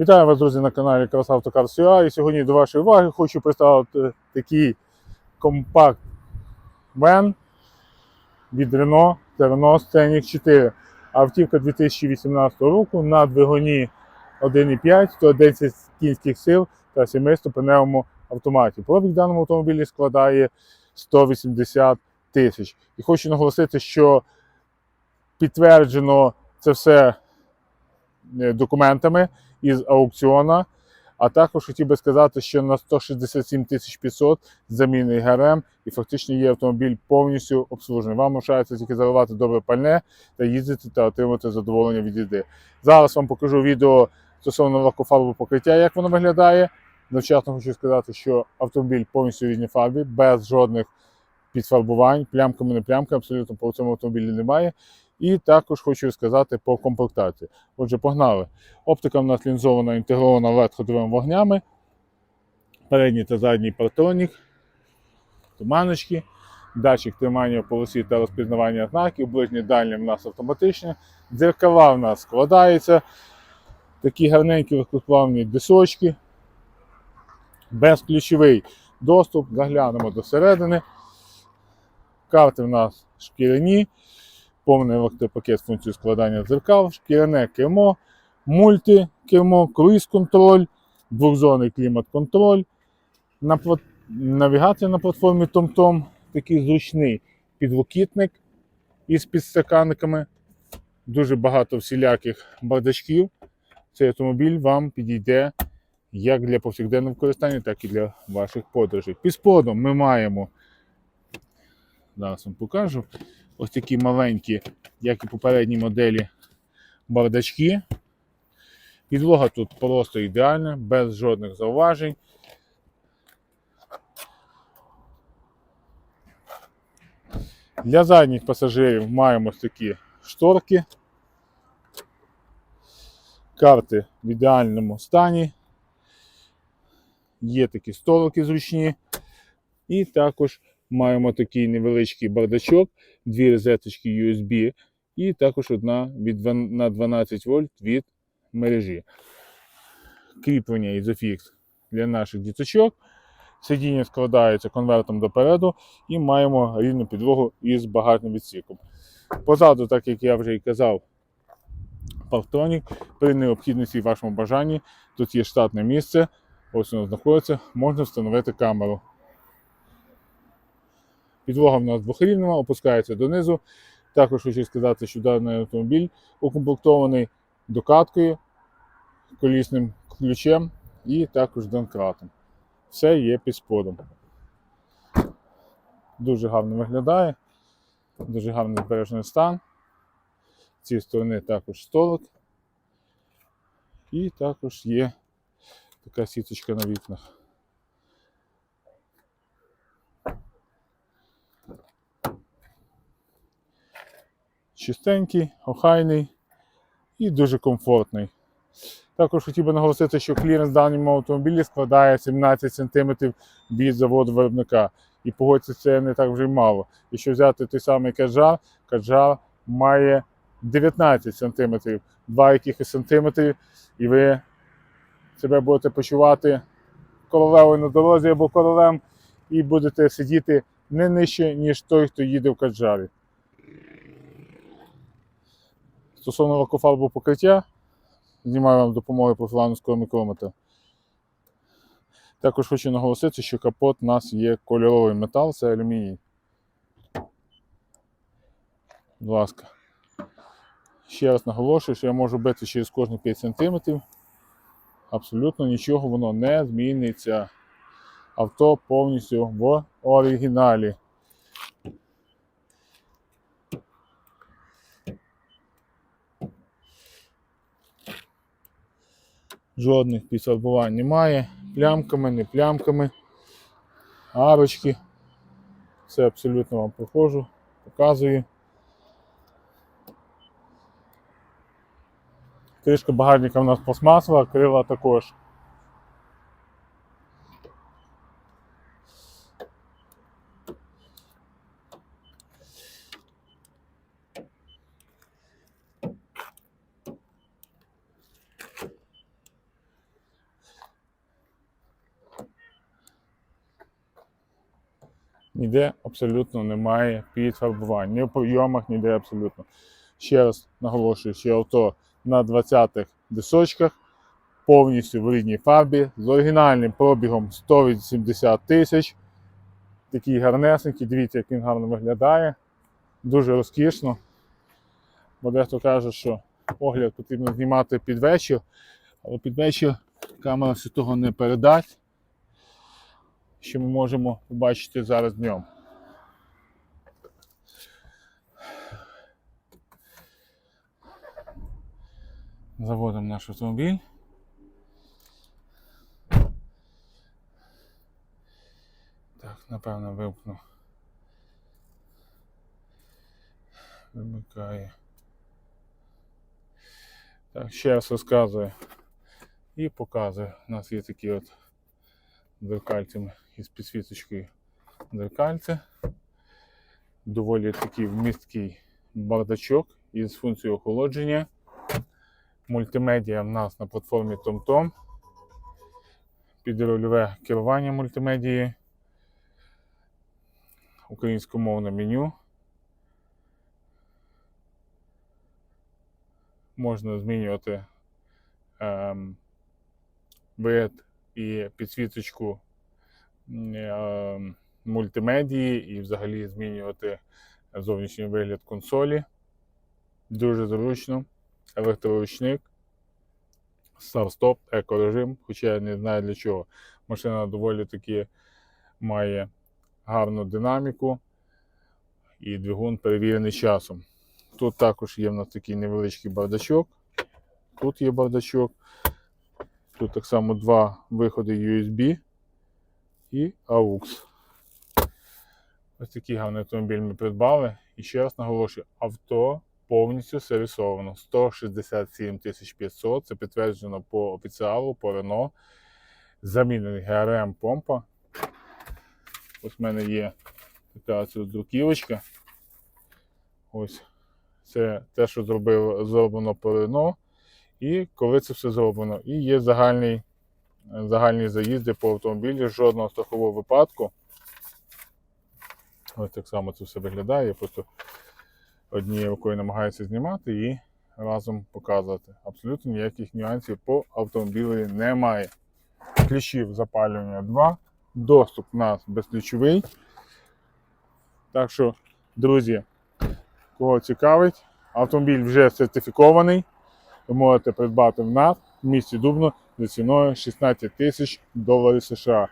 Вітаю вас, друзі, на каналі Красавтокар СЮА. І сьогодні до вашої уваги хочу представити такий компакт вен від Renault Ternos Scenic 4. Автівка 2018 року на двигуні 1,5, 110 кінських сил та 7-ступеневому автоматі. Пробіг даному автомобілі складає 180 тисяч. І хочу наголосити, що підтверджено це все документами із аукціона. А також хотів би сказати, що на 167 тисяч 500 замінний ГРМ і фактично є автомобіль повністю обслужений. Вам лишається тільки заливати добре пальне та їздити та отримати задоволення від їзди. Зараз вам покажу відео стосовно лакофарбового покриття, як воно виглядає. Навчасно хочу сказати, що автомобіль повністю в рідній фарбі, без жодних підфарбувань, плямками, не плямками, абсолютно по цьому автомобілі немає. І також хочу сказати по комплектації. Отже, погнали. Оптика в нас лінзована, інтегрована LED ходовими вогнями. Передній та задній партронік, туманочки, датчик тримання в полосі та розпізнавання знаків, ближнє дальнє в нас автоматичне. Дзеркала в нас складаються. Такі гарненькі легкосплавні дисочки. Безключовий доступ. Заглянемо до середини. Карти в нас шкіряні повний електропакет з функцією складання дзеркал, шкіряне кермо, мультикермо, круїз-контроль, двохзонний клімат-контроль, навігація на платформі TomTom, такий зручний підлокітник із підстаканниками, дуже багато всіляких бардачків. Цей автомобіль вам підійде як для повсякденного використання, так і для ваших подорожей. Під сподом ми маємо, зараз вам покажу, ось такі маленькі, як і попередній моделі, бардачки. Підлога тут просто ідеальна, без жодних зауважень. Для задніх пасажирів маємо ось такі шторки. Карти в ідеальному стані. Є такі столики зручні. І також маємо такий невеличкий бардачок, дві розеточки USB і також одна від на 12 вольт від мережі. Кріплення Isofix для наших діточок. Сидіння складається конвертом допереду і маємо рівну підлогу із багатним відсіком. Позаду, так як я вже і казав, Парктронік. При необхідності і вашому бажанні тут є штатне місце. Ось воно знаходиться, можна встановити камеру. Підлога в нас двохрівнева, опускається донизу. Також хочу сказати, що даний автомобіль укомплектований докаткою, колісним ключем і також донкратом. Все є під сподом. Дуже гарно виглядає, дуже гарний збережений стан. З цієї сторони також столик. І також є така сіточка на вікнах. Чистенький, охайний і дуже комфортний. Також хотів би наголосити, що кліренс в даному автомобілі складає 17 см від заводу виробника. І погодьте, це не так вже й мало. Якщо взяти той самий каджар, каджар має 19 см, 2 якихось сантиметрів, і ви себе будете почувати королевою на дорозі або королем, і будете сидіти не нижче, ніж той, хто їде в каджарі. Стосовно лакофарбового покриття, знімаю вам допомогою профіланського мікрометра. Також хочу наголосити, що капот у нас є кольоровий метал, це алюміній. Будь ласка. Ще раз наголошую, що я можу бити через кожні 5 см. Абсолютно нічого воно не зміниться. Авто повністю в оригіналі. Жодних підфарбувань немає. Плямками, не плямками. Арочки. Все абсолютно вам прохожу, показую. Кришка багажника у нас пластмасова, крила також. Ніде абсолютно немає підфарбувань. Ні в прийомах, ніде абсолютно. Ще раз наголошую, що авто на 20-х дисочках, повністю в рідній фарбі, з оригінальним пробігом 180 тисяч. Такий гарнесенький, дивіться, як він гарно виглядає. Дуже розкішно. Бо дехто каже, що огляд потрібно знімати під вечір, але під вечір камера все того не передасть, що ми можемо побачити зараз днем. Заводимо наш автомобіль. Так, напевно, вимкну. Вимикає. Так, ще раз розказую і показую. У нас є такі от дзеркальцями із підсвіточкою дзеркальця. Доволі такий вмісткий бардачок із функцією охолодження. Мультимедіа в нас на платформі TomTom. Підрульове керування мультимедії. Українськомовне меню. Можна змінювати ем, вид і підсвіточку мультимедії і взагалі змінювати зовнішній вигляд консолі. Дуже зручно. Електроручник. Старт-стоп, екорежим, хоча я не знаю для чого. Машина доволі таки має гарну динаміку і двигун перевірений часом. Тут також є в нас такий невеличкий бардачок. Тут є бардачок. Тут так само два виходи USB і AUX. Ось такий гарний автомобіль ми придбали. І ще раз наголошую, авто повністю сервісовано. 167 500. Це підтверджено по офіціалу, по Renault. Замінений ГРМ помпа. Ось в мене є така друківочка. Ось це те, що зробив, зроблено по Renault. І коли це все зроблено. І є загальний, загальні заїзди по автомобілі, жодного страхового випадку. Ось так само це все виглядає. Я просто однією рукою намагаюся знімати і разом показувати. Абсолютно ніяких нюансів по автомобілі немає. Ключів запалювання 2. Доступ у нас безключовий. Так що, друзі, кого цікавить, автомобіль вже сертифікований. Ви можете придбати в нас в місті Дубно за ціною 16 тисяч доларів США.